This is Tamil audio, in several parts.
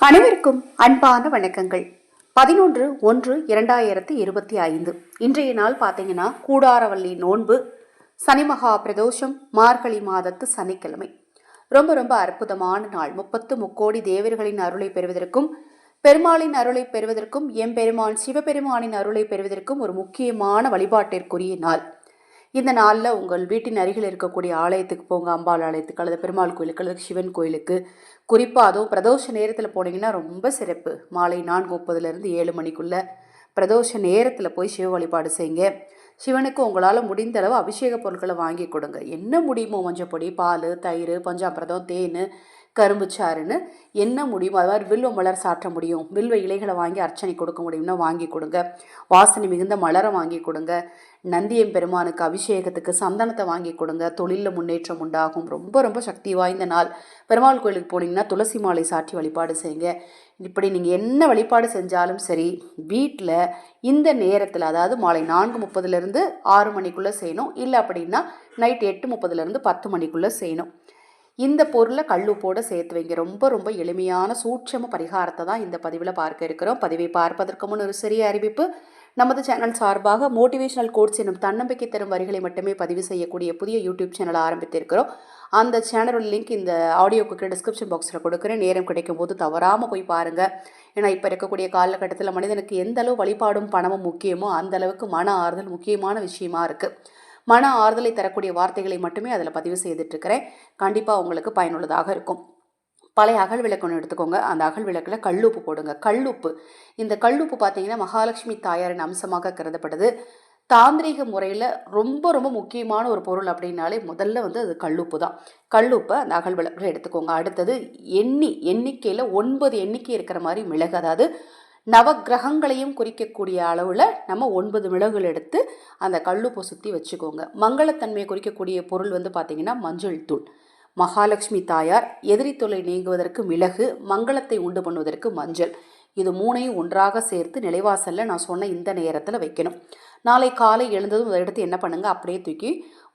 அனைவருக்கும் அன்பான வணக்கங்கள். பதினொன்று ஒன்று இரண்டாயிரத்தி இருபத்தி ஐந்து. இன்றைய நாள் பார்த்தீங்கன்னா கூடாரவள்ளி நோன்பு சனிமகா பிரதோஷம் மார்கழி மாதத்து சனிக்கிழமை. ரொம்ப ரொம்ப அற்புதமான நாள். முப்பத்து முக்கோடி தேவர்களின் அருளை பெறுவதற்கும் பெருமாளின் அருளை பெறுவதற்கும் எம்பெருமான் சிவபெருமானின் அருளை பெறுவதற்கும் ஒரு முக்கியமான வழிபாட்டிற்குரிய நாள். இந்த நாளில் உங்கள் வீட்டின் அருகில் இருக்கக்கூடிய ஆலயத்துக்கு போங்க. அம்பாள் ஆலயத்துக்கு அல்லது பெருமாள் கோயிலுக்கு அல்லது சிவன் கோயிலுக்கு. குறிப்பாக அதுவும் பிரதோஷ நேரத்தில் போனீங்கன்னா ரொம்ப சிறப்பு. மாலை நான்கு முப்பதுலேருந்து ஏழு மணிக்குள்ளே பிரதோஷ நேரத்தில் போய் சிவ வழிபாடு செய்யுங்க. சிவனுக்கு உங்களால் முடிந்த அளவு அபிஷேக பொருட்களை வாங்கி கொடுங்க. என்ன முடியுமோ மஞ்சப்பொடி பால் தயிர் பஞ்சாமிரதம் தேன் கரும்புச்சாறுன்னு என்ன முடியுமோ அதாவது வில்வ மலர் சாற்ற முடியும். வில்வ இலைகளை வாங்கி அர்ச்சனை கொடுக்க முடியும்னா வாங்கி கொடுங்க. வாசனை மிகுந்த மலரை வாங்கி கொடுங்க. நந்தியம் பெருமானுக்கு அபிஷேகத்துக்கு சந்தனத்தை வாங்கி கொடுங்க. தொழிலில் முன்னேற்றம் உண்டாகும். ரொம்ப ரொம்ப சக்தி வாய்ந்த நாள். பெருமாள் கோயிலுக்கு போனீங்கன்னா துளசி மாலை சாற்றி வழிபாடு செய்யுங்க. இப்படி நீங்கள் என்ன வழிபாடு செஞ்சாலும் சரி வீட்டில் இந்த நேரத்தில் அதாவது மாலை நான்கு முப்பதுலேருந்து ஆறு மணிக்குள்ளே செய்யணும். இல்லை அப்படின்னா நைட் எட்டு முப்பதுலேருந்து பத்து மணிக்குள்ளே செய்யணும். இந்த பொருளை கல்லுப்போடு சேர்த்து வைங்க. ரொம்ப ரொம்ப எளிமையான சூட்சம பரிகாரத்தை தான் இந்த பதிவில் பார்க்க இருக்கிறோம். பதிவை பார்ப்பதற்கு முன் ஒரு சிறிய அறிவிப்பு. நமது சேனல் சார்பாக மோட்டிவேஷனல் கோட்ஸ் எனும் தன்னம்பிக்கை தரும் வரிகளை மட்டுமே பதிவு செய்யக்கூடிய புதிய யூடியூப் சேனலை ஆரம்பித்திருக்கிறோம். அந்த சேனலோட லிங்க் இந்த ஆடியோக்கு டிஸ்கிரிப்ஷன் பாக்ஸில் கொடுக்குறேன். நேரம் கிடைக்கும் போது தவறாமல் போய் பாருங்கள் ஏன்னா இப்போ இருக்கக்கூடிய காலகட்டத்தில் மனிதனுக்கு எந்த அளவு வழிபாடும் பணமும் முக்கியமோ அந்த அளவுக்கு மன ஆறுதல் முக்கியமான விஷயமா இருக்குது மன ஆறுதலை தரக்கூடிய வார்த்தைகளை மட்டுமே அதில் பதிவு செய்துட்ருக்கிறேன். கண்டிப்பாக உங்களுக்கு பயனுள்ளதாக இருக்கும். பழைய அகல் விளக்கு ஒன்று எடுத்துக்கோங்க. அந்த அகல் விளக்கில் கல்லுப்பு போடுங்க. கல்லுப்பு. இந்த கல்லுப்பு பார்த்தீங்கன்னா மகாலட்சுமி தாயாரின் அம்சமாக கருதப்படுது. தாந்திரிக முறையில் ரொம்ப ரொம்ப முக்கியமான ஒரு பொருள் அப்படின்னாலே முதல்ல வந்து அது கல்லுப்பு தான். கல்லுப்பை அந்த அகல் விளக்கில் எடுத்துக்கோங்க. அடுத்தது எண்ணி எண்ணிக்கையில் ஒன்பது எண்ணிக்கை இருக்கிற மாதிரி மிளகு. அதாவது நவக்கிரகங்களையும் குறிக்கக்கூடிய அளவில் நம்ம ஒன்பது மிளகுகள் எடுத்து அந்த கல்லுப்பை சுற்றி வச்சுக்கோங்க. மங்களத்தன்மையை குறிக்கக்கூடிய பொருள் வந்து பார்த்திங்கன்னா மஞ்சள் தூள். மகாலட்சுமி தாயார் எதிரி தொல்லை நீங்குவதற்கு மிளகு மங்களத்தை உண்டு பண்ணுவதற்கு மஞ்சள். இது மூணையும் ஒன்றாக சேர்த்து நிலைவாசலில் நான் சொன்ன இந்த நேரத்தில் வைக்கணும். நாளை காலை எழுந்ததும் அதை எடுத்து என்ன பண்ணுங்கள் அப்படியே தூக்கி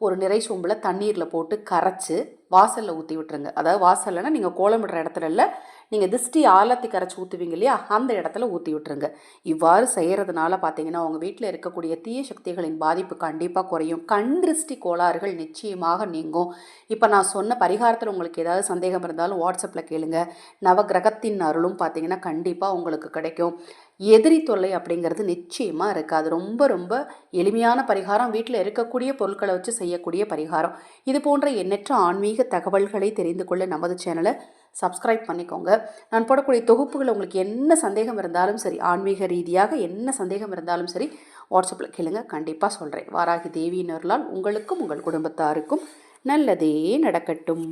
ஒரு நிறை சொம்பில் தண்ணீரில் போட்டு கரைச்சி வாசலில் ஊற்றி விட்டுருங்க. அதாவது வாசல்லனா நீங்கள் கோலமிடுற இடத்துல இல்லை நீங்கள் திஷ்டி ஆலத்தி கரைச்சி ஊற்றுவீங்க இல்லையா? அந்த இடத்துல ஊற்றி விட்டுருங்க. இவ்வாறு செய்கிறதுனால பார்த்தீங்கன்னா உங்கள் வீட்டில் இருக்கக்கூடிய தீய சக்திகளின் பாதிப்பு கண்டிப்பாக குறையும். கண் திருஷ்டி கோளாறுகள் நிச்சயமாக நீங்கும். இப்போ நான் சொன்ன பரிகாரத்தில் உங்களுக்கு ஏதாவது சந்தேகம் இருந்தாலும் வாட்ஸ்அப்பில் கேளுங்க. நவகிரகத்தின் அருளும் பார்த்தீங்கன்னா கண்டிப்பாக உங்களுக்கு கிடைக்கும். எதிரி தொல்லை அப்படிங்கிறது நிச்சயமாக இருக்காது. ரொம்ப ரொம்ப எளிமையான பரிகாரம். வீட்டில் இருக்கக்கூடிய பொருட்களை வச்சு செய்யக்கூடிய பரிகாரம். இது போன்ற எண்ணற்ற ஆன்மீக தகவல்களை தெரிந்து கொள்ள நமது சேனலை சப்ஸ்கிரைப் பண்ணிக்கோங்க. நான் போடக்கூடிய தொகுப்புகள் உங்களுக்கு என்ன சந்தேகம் இருந்தாலும் சரி ஆன்மீக ரீதியாக என்ன சந்தேகம் இருந்தாலும் சரி வாட்ஸ்அப்பில் கேளுங்க. கண்டிப்பாக சொல்கிறேன் வாராகி தேவியினர்களால் உங்களுக்கும் உங்கள் குடும்பத்தாருக்கும் நல்லதே நடக்கட்டும்.